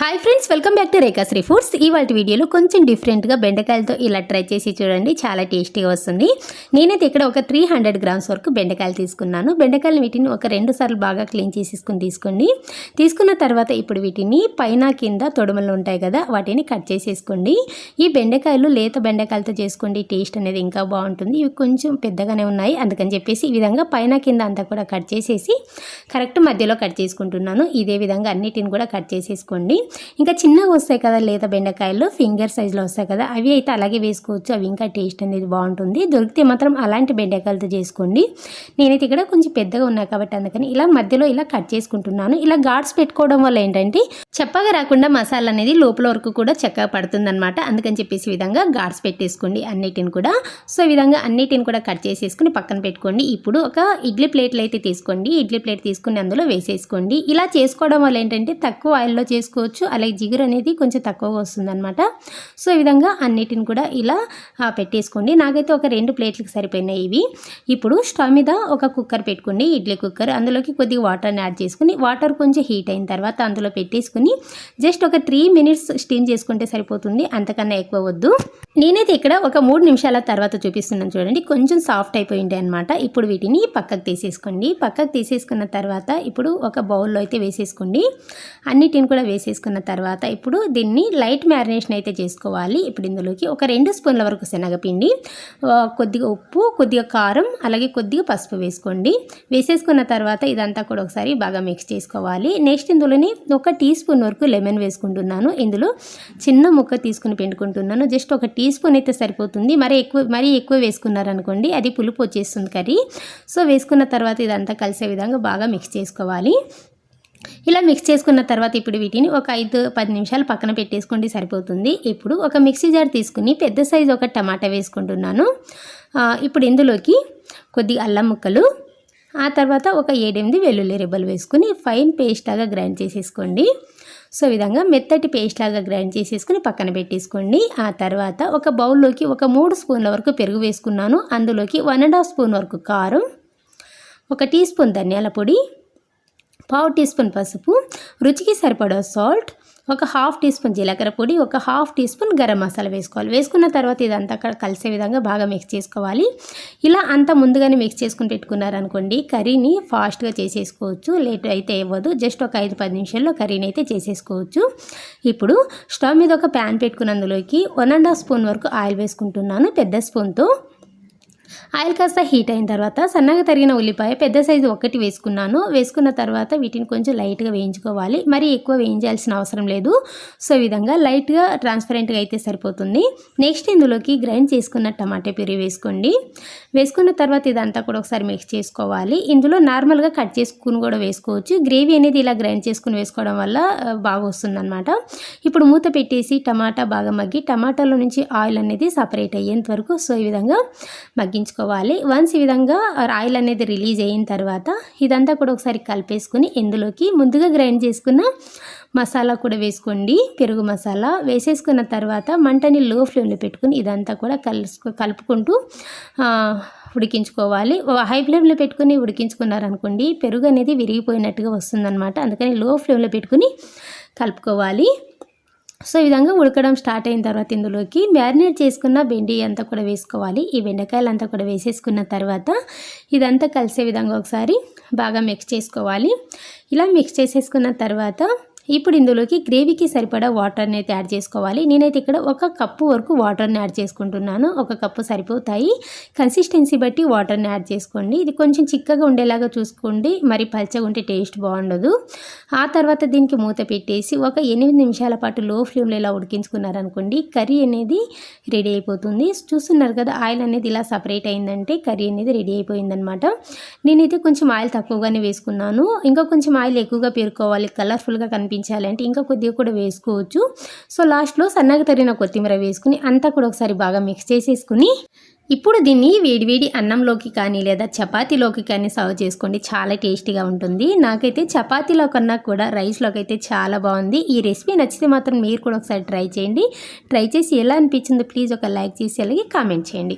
Hi friends welcome back to Rekhasri foods ఇవాళ వీడియోలో కొంచెం డిఫరెంట్గా బెండకాయలతో ఇలా ట్రై చేసి చూడండి చాలా టేస్టీగా వస్తుంది. నేనైతే ఇక్కడ ఒక త్రీ హండ్రెడ్ గ్రామ్స్ వరకు బెండకాయలు తీసుకున్నాను. బెండకాయలు వీటిని ఒక రెండు సార్లు బాగా క్లీన్ చేసేసుకుని తీసుకోండి. తీసుకున్న తర్వాత ఇప్పుడు వీటిని పైన కింద తొడుమలు ఉంటాయి కదా వాటిని కట్ చేసేసుకోండి. ఈ బెండకాయలు లేత బెండకాయలతో చేసుకోండి టేస్ట్ అనేది ఇంకా బాగుంటుంది. ఇవి కొంచెం పెద్దగానే ఉన్నాయి అందుకని చెప్పేసి ఈ విధంగా పైన కింద అంతా కూడా కట్ చేసేసి కరెక్ట్ మధ్యలో కట్ చేసుకుంటున్నాను. ఇదే విధంగా అన్నిటిని కూడా కట్ చేసేసుకోండి. ఇంకా చిన్నగా వస్తాయి కదా లేత బెండకాయలు ఫింగర్ సైజులో వస్తాయి కదా అవి అయితే అలాగే వేసుకోవచ్చు. అవి ఇంకా టేస్ట్ అనేది బాగుంటుంది. దొరికితే మాత్రం అలాంటి బెండకాయలతో చేసుకోండి. నేనైతే ఇక్కడ కొంచెం పెద్దగా ఉన్నాయి కాబట్టి అందుకని ఇలా మధ్యలో ఇలా కట్ చేసుకుంటున్నాను. ఇలా గాడ్స్ పెట్టుకోవడం వల్ల ఏంటంటే చెప్పగా రాకుండా మసాలా అనేది లోపల వరకు కూడా చక్కగా పడుతుందన్నమాట. అందుకని చెప్పేసి విధంగా గాడ్స్ పెట్టేసుకోండి అన్నిటిని కూడా. సో ఈ విధంగా అన్నిటిని కూడా కట్ చేసేసుకుని పక్కన పెట్టుకోండి. ఇప్పుడు ఒక ఇడ్లీ ప్లేట్లు అయితే తీసుకోండి. ఇడ్లీ ప్లేట్ తీసుకుని అందులో వేసేసుకోండి. ఇలా చేసుకోవడం వల్ల ఏంటంటే తక్కువ ఆయిల్లో చేసుకోవచ్చు. అలాగే జిగురు అనేది కొంచెం తక్కువగా వస్తుందన్నమాట. సో ఈ విధంగా అన్నిటిని కూడా ఇలా పెట్టేసుకోండి. నాకైతే ఒక రెండు ప్లేట్లకు సరిపోయినాయి ఇవి. ఇప్పుడు స్టవ్ మీద ఒక కుక్కర్ పెట్టుకోండి. ఇడ్లీ కుక్కర్. అందులోకి కొద్దిగా వాటర్ని యాడ్ చేసుకుని వాటర్ కొంచెం హీట్ అయిన తర్వాత అందులో పెట్టేసుకుని జస్ట్ ఒక త్రీ మినిట్స్ స్టీమ్ చేసుకుంటే సరిపోతుంది. అంతకన్నా ఎక్కువ వద్దు. నేనైతే ఇక్కడ ఒక మూడు నిమిషాల తర్వాత చూపిస్తున్నాను చూడండి. కొంచెం సాఫ్ట్ అయిపోయింది అనమాట ఇప్పుడు వీటిని పక్కకు తీసేసుకోండి. పక్కకు తీసేసుకున్న తర్వాత ఇప్పుడు ఒక బౌల్లో అయితే వేసేసుకోండి. అన్నిటిని కూడా వేసేసుకున్న తర్వాత ఇప్పుడు దీన్ని లైట్ మ్యారినేషన్ అయితే చేసుకోవాలి. ఇప్పుడు ఇందులోకి ఒక రెండు స్పూన్ల వరకు శనగపిండి కొద్దిగా ఉప్పు కొద్దిగా కారం అలాగే కొద్దిగా పసుపు వేసుకోండి. వేసేసుకున్న తర్వాత ఇదంతా కూడా ఒకసారి బాగా మిక్స్ చేసుకోవాలి. నెక్స్ట్ ఇందులోని ఒక టీ స్పూన్ వరకు లెమన్ వేసుకుంటున్నాను. ఇందులో చిన్న ముక్క తీసుకుని పెండుకుంటున్నాను. జస్ట్ ఒక టీ స్పూన్ అయితే సరిపోతుంది. మరి ఎక్కువ మరీ ఎక్కువ వేసుకున్నారనుకోండి అది పులుపు వచ్చేస్తుంది కర్రీ. సో వేసుకున్న తర్వాత ఇదంతా కలిసే విధంగా బాగా మిక్స్ చేసుకోవాలి. ఇలా మిక్స్ చేసుకున్న తర్వాత ఇప్పుడు వీటిని ఒక ఐదు పది నిమిషాలు పక్కన పెట్టేసుకోండి సరిపోతుంది. ఇప్పుడు ఒక మిక్సీ జార్ తీసుకుని పెద్ద సైజు ఒక టమాటా వేసుకుంటున్నాను. ఇప్పుడు ఇందులోకి కొద్ది అల్లం ముక్కలు ఆ తర్వాత ఒక ఏడెనిమిది వెల్లుల్లి రెబ్బలు వేసుకుని ఫైన్ పేస్ట్ లాగా గ్రైండ్ చేసేసుకోండి. సో విధంగా మెత్తటి పేస్ట్ లాగా గ్రైండ్ చేసేసుకుని పక్కన పెట్టేసుకోండి. ఆ తర్వాత ఒక బౌల్లోకి ఒక మూడు స్పూన్ల వరకు పెరుగు వేసుకున్నాను. అందులోకి వన్ అండ్ హాఫ్ స్పూన్ వరకు కారం ఒక టీ స్పూన్ ధనియాల పొడి పావు టీ స్పూన్ పసుపు రుచికి సరిపడా సాల్ట్ ఒక హాఫ్ టీ స్పూన్ జీలకర్ర పొడి ఒక half teaspoon garam masala వేసుకోవాలి. వేసుకున్న తర్వాత ఇదంతా అక్కడ కలిసే విధంగా బాగా మిక్స్ చేసుకోవాలి. ఇలా అంతా ముందుగానే మిక్స్ చేసుకుని పెట్టుకున్నారనుకోండి కర్రీని ఫాస్ట్గా చేసేసుకోవచ్చు. లేట్ అయితే ఇవ్వదు. జస్ట్ ఒక ఐదు పది నిమిషాల్లో కర్రీని అయితే చేసేసుకోవచ్చు. ఇప్పుడు స్టవ్ మీద ఒక ప్యాన్ పెట్టుకున్నందులోకి వన్ అండ్ హాఫ్ స్పూన్ వరకు ఆయిల్ వేసుకుంటున్నాను పెద్ద స్పూన్తో ఆయిల్ కాస్త హీట్ అయిన తర్వాత సన్నగా తరిగిన ఉల్లిపాయ పెద్ద సైజు ఒకటి వేసుకున్నాను. వేసుకున్న తర్వాత వీటిని కొంచెం లైట్గా వేయించుకోవాలి. మరి ఎక్కువ వేయించాల్సిన అవసరం లేదు. సో విధంగా లైట్గా ట్రాన్స్పరెంట్గా అయితే సరిపోతుంది. నెక్స్ట్ ఇందులోకి గ్రైండ్ చేసుకున్న టమాటా ప్యూరీ వేసుకోండి. వేసుకున్న తర్వాత ఇదంతా కూడా ఒకసారి మిక్స్ చేసుకోవాలి. ఇందులో నార్మల్గా కట్ చేసుకుని కూడా వేసుకోవచ్చు. గ్రేవీ అనేది ఇలా గ్రైండ్ చేసుకుని వేసుకోవడం వల్ల బాగా వస్తుందన్నమాట. ఇప్పుడు మూత పెట్టేసి టమాటా బాగా మగ్గి టమాటాలో నుంచి ఆయిల్ అనేది సపరేట్ అయ్యేంత వరకు సో ఈ విధంగా మగ్గించుకోవాలి వన్స్ ఈ విధంగా ఆయిల్ అనేది రిలీజ్ అయిన తర్వాత ఇదంతా కూడా ఒకసారి కలిపేసుకుని ఇందులోకి ముందుగా గ్రైండ్ చేసుకున్న మసాలా కూడా వేసుకోండి. పెరుగు మసాలా వేసేసుకున్న తర్వాత మంటని లో ఫ్లేమ్లో పెట్టుకుని ఇదంతా కూడా కలుసు కలుపుకుంటూ ఉడికించుకోవాలి. హై ఫ్లేమ్లో పెట్టుకుని ఉడికించుకున్నారనుకోండి పెరుగు అనేది విరిగిపోయినట్టుగా వస్తుందన్నమాట. అందుకని లో ఫ్లేమ్లో పెట్టుకుని కలుపుకోవాలి. సో ఈ విధంగా ఉడకడం స్టార్ట్ అయిన తర్వాత ఇందులోకి మ్యారినేట్ చేసుకున్న బెండి అంతా కూడా వేసుకోవాలి. ఈ బెండకాయలు అంతా కూడా వేసేసుకున్న తర్వాత ఇదంతా కలిసే విధంగా ఒకసారి బాగా మిక్స్ చేసుకోవాలి. ఇలా మిక్స్ చేసేసుకున్న తర్వాత ఇప్పుడు ఇందులోకి గ్రేవీకి సరిపడా వాటర్ని అయితే యాడ్ చేసుకోవాలి. నేనైతే ఇక్కడ ఒక కప్పు వరకు వాటర్ని యాడ్ చేసుకుంటున్నాను. ఒక కప్పు సరిపోతాయి. కన్సిస్టెన్సీ బట్టి వాటర్ని యాడ్ చేసుకోండి. ఇది కొంచెం చిక్కగా ఉండేలాగా చూసుకోండి. మరి పల్చగా ఉంటే టేస్ట్ బాగుండదు. ఆ తర్వాత దీనికి మూత పెట్టేసి ఒక ఎనిమిది నిమిషాల పాటు లో ఫ్లేమ్లో ఇలా ఉడికించుకున్నారనుకోండి కర్రీ అనేది రెడీ అయిపోతుంది. చూస్తున్నారు కదా ఆయిల్ అనేది ఇలా సపరేట్ అయిందంటే కర్రీ అనేది రెడీ అయిపోయిందనమాట. నేనైతే కొంచెం ఆయిల్ తక్కువగానే వేసుకున్నాను. ఇంకా కొంచెం ఆయిల్ ఎక్కువగా పేరుకోవాలి. కలర్ఫుల్గా కనిపి కనిపించాలంటే ఇంకా కొద్దిగా కూడా వేసుకోవచ్చు. సో లాస్ట్లో సన్నగా తరిగిన కొత్తిమీర వేసుకుని అంతా కూడా ఒకసారి బాగా మిక్స్ చేసేసుకుని ఇప్పుడు దీన్ని వేడివేడి అన్నంలోకి కానీ లేదా చపాతీలోకి కానీ సర్వ్ చేసుకోండి. చాలా టేస్టీగా ఉంటుంది. నాకైతే చపాతీలో కన్నా కూడా రైస్లోకి అయితే చాలా బాగుంది. ఈ రెసిపీ నచ్చితే మాత్రం మీరు కూడా ఒకసారి ట్రై చేయండి. ట్రై చేసి ఎలా అనిపించిందో ప్లీజ్ ఒక లైక్ చేసి అలాగే కామెంట్ చేయండి.